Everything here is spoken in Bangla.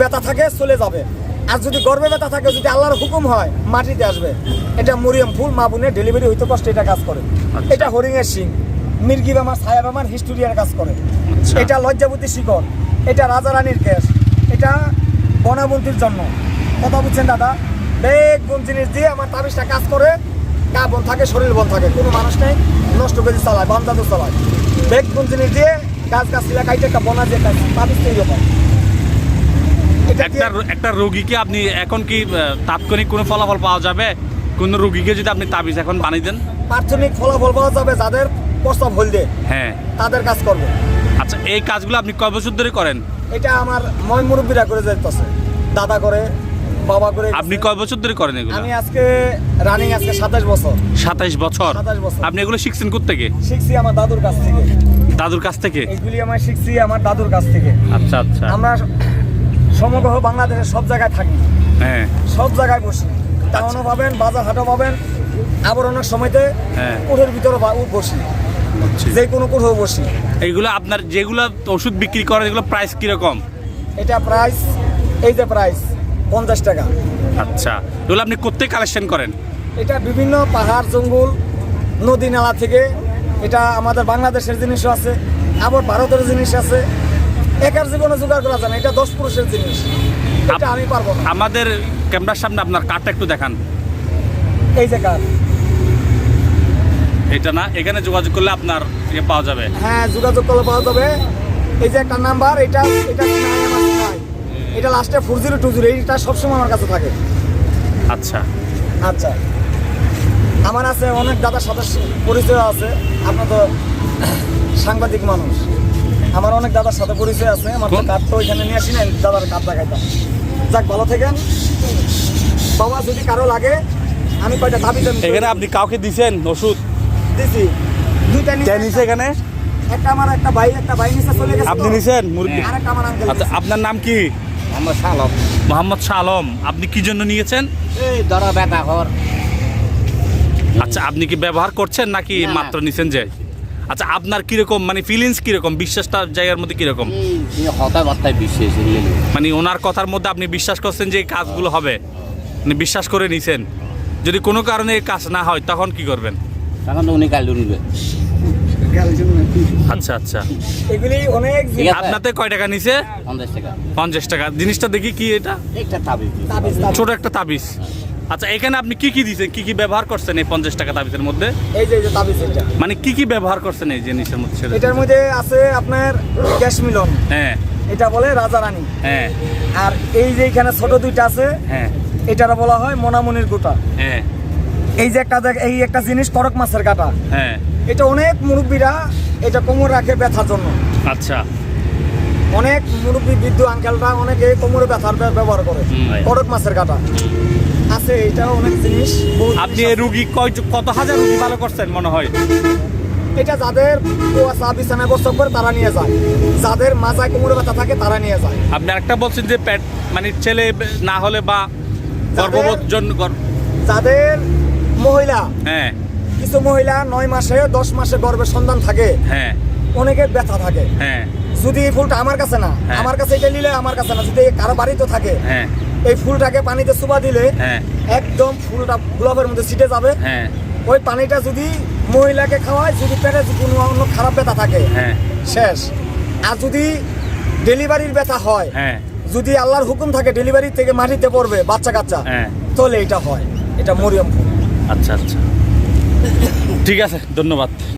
থাকে চলে যাবে। আর যদি গর্বে ব্যথা থাকে যদি আল্লাহর হুকুম হয় মাটিতে আসবে। এটা মরিয়ম ফুল মা বোনে ডেলিভারি হইতে কষ্ট এটা কাজ করে। আচ্ছা। এটা হরিণের সিং মির্গি বেমার ছায়া বেমার হিস্টোরিয়ার কাজ করে। আচ্ছা। এটা লজ্জাবতী শিকড়। এটা রাজা রানীর কেশ। এটা বনাবন্তির জন্য। কথা বুঝছেন দাদা? বেগ গুণ জিনিস দিয়ে আমার তাবিজটা কাজ করে। গা বন থাকে শরীর বন থাকে। কোনো মানুষ নেই। নষ্ট করে চালায় বান্দাদু চালায়। বেগ গুণ জিনিস দিয়ে গাছ গাছ ছিলা কাইটে একটা বনা দিয়ে কাজ তাবিজ তৈরি হয়। একটা একটা রোগীকে আপনি এখন কি তাৎক্ষণিক কোনো ফলাফল পাওয়া যাবে? কোন রোগীকে যদি আপনি তাবিজ এখন বানিয়ে দেন? প্রাথমিক ফলাফল পাওয়া যাবে যাদের প্রস্তাব হলদে হ্যাঁ। তাদের কাজ করবে। আচ্ছা এই কাজগুলো আপনি কয় বছর ধরে করেন? এটা আমার ময় মুরব্বীরা করে যাইতেছে। দাদা করে বাবা করে আপনি কয় বছর ধরে করেন এগুলো? আমি আজকে রানিং আজকে সাতাশ বছর। সাতাইশ বছর? 27 বছর। আপনি এগুলো শিখছেন কোথা থেকে শিখছি আমার দাদুর কাছ থেকে। দাদুর কাছ থেকে? এগুলি আমার শিখছি আমার দাদুর কাছ থেকে। আচ্ছা আচ্ছা। আমরা সমগ্র বাংলাদেশের সব জায়গায় থাকি। হ্যাঁ। সব জায়গায় বসি। টাউনও পাবেন বাজার হাটও পাবেন আবার অনেক সময়তে হ্যাঁ। কোঠের ভিতরে বসি। যে কোনো কোঠেও বসি। এইগুলো আপনার যেগুলো ওষুধ বিক্রি করেন এগুলো প্রাইস কীরকম? এটা প্রাইস এই যে প্রাইস পঞ্চাশ টাকা। আচ্ছা। এগুলো আপনি কোথায় কালেকশন করেন? এটা বিভিন্ন পাহাড় জঙ্গল নদী নালা থেকে। এটা আমাদের বাংলাদেশের জিনিসও আছে আবার ভারতের জিনিস আছে। একার জীবনে জোগাড় করা যায় না এটা দশ পুরুষের জিনিস। এটা আমি পারব না। আমাদের ক্যামেরার সামনে আপনার কার্ডটা একটু দেখান। এই যে কার এটা না এখানে যোগাযোগ করলে আপনার ইয়ে পাওয়া যাবে। হ্যাঁ যোগাযোগ করলে পাওয়া যাবে। এই যে একটা নাম্বার এটা এটা নাই আমার নাই? এটা লাস্টে ফোর জিরো টু জিরো এইটা সবসময় আমার কাছে থাকে। আচ্ছা। আচ্ছা। আমার আছে অনেক দাদার সাথে পরিচয় আছে। আপনার তো সাংবাদিক মানুষ। আমার অনেক দাদার সাথে পরিচয় আছে আমার? কার্ড তো ওইখানে নিয়ে আসি না দাদার কার্ড দেখাইতাম। যাক ভালো থাকেন। বাবা যদি কারও লাগে আমি কয়টা দাবি দেন। এখানে আপনি কাউকে দিছেন? ওষুধ? দিছি। দুইটা নিছে এখানে। একটা আমার একটা ভাই একটা ভাই নিচে চলে গেছে আপনি নিছেন? মুরগি? আর একটা আমার আঙ্কেল আচ্ছা আপনার নাম কি? আমরা সালক মোহাম্মদ শাহ আলম আপনি কি জন্য নিয়েছেন? এই ধরো ব্যথা কর আচ্ছা আপনি কি ব্যবহার করছেন নাকি। মাত্র নিছেন যে? আচ্ছা আপনার কীরকম মানে ফিলিংস কীরকম? বিশ্বাসটা জায়গার মধ্যে কীরকম? বিশ্বাস মানে ওনার কথার মধ্যে আপনি বিশ্বাস করছেন যে এই কাজগুলো হবে? মানে বিশ্বাস করে নিছেন? যদি কোনো কারণে এই কাজ না হয় তখন কি করবেন? তখন উনি কাল আচ্ছা আচ্ছা। এগুলি অনেক আপনাতে কয় টাকা নিছে? পঞ্চাশ টাকা। জিনিসটা দেখি কি এটা। ছোট একটা তাবিজ। আচ্ছা এখানে আপনি কি কি দিয়েছেন কি কি ব্যবহার করছেন এই পঞ্চাশ টাকা তাবিজের মধ্যে? এই যে এই যে তাবিজ এটা। মানে কি কি ব্যবহার করছেন এই জিনিসের মধ্যে সেটা? এটার মধ্যে আছে আপনার গ্যাস মিলন। হ্যাঁ। এটা বলে রাজা রানী। হ্যাঁ। আর এই যে এখানে ছোট দুইটা আছে হ্যাঁ। এটারা বলা হয় মনামনির গোটা। হ্যাঁ। এই যে একটা দেখ- এই একটা জিনিস করক মাছের কাটা। হ্যাঁ। এটা অনেক মুরব্বীরা এটা কোমর রাখে ব্যথার জন্য। আচ্ছা। অনেক মুরব্বী বৃদ্ধ আঙ্কেলরা অনেকে কোমরে ব্যথার ব্যবহার করে। করক মাছের কাটা। আছে এটা অনেক জিনিস আপনি রুগী কয় কত হাজার রুগী ভালো করছেন মনে হয়? এটা যাদের কুয়াশা বিছানায় বসত করে তারা নিয়ে যায়। যাদের মাজায় কোমরে ব্যথা থাকে তারা নিয়ে যায়। আপনি একটা বলছেন যে পেট মানে ছেলে না হলে বা গর্ভবোধ জন্য গর- যাদের মহিলা হ্যাঁ। কিছু মহিলা নয় মাসে দশ মাসে গর্ভের সন্তান থাকে। হ্যাঁ। অনেকের ব্যথা থাকে। হ্যাঁ। যদি এই ফুলটা আমার কাছে না হ্যাঁ। আমার কাছে এটা নিলে আমার কাছে না। যদি কারও বাড়িতে থাকে এই ফুলটাকে পানিতে চুবা দিলে একদম ফুলটা গোলাপের মধ্যে ছিটে যাবে। ওই পানিটা যদি মহিলাকে খাওয়ায় যদি পেটে কোনো অন্য খারাপ ব্যথা থাকে শেষ। আর যদি ডেলিভারির ব্যথা হয় যদি আল্লাহর হুকুম থাকে ডেলিভারি থেকে মাটিতে পড়বে বাচ্চা কাচ্চা তাহলে এটা হয়। এটা মরিয়ম ফুল। আচ্ছা আচ্ছা। ঠিক আছে ধন্যবাদ।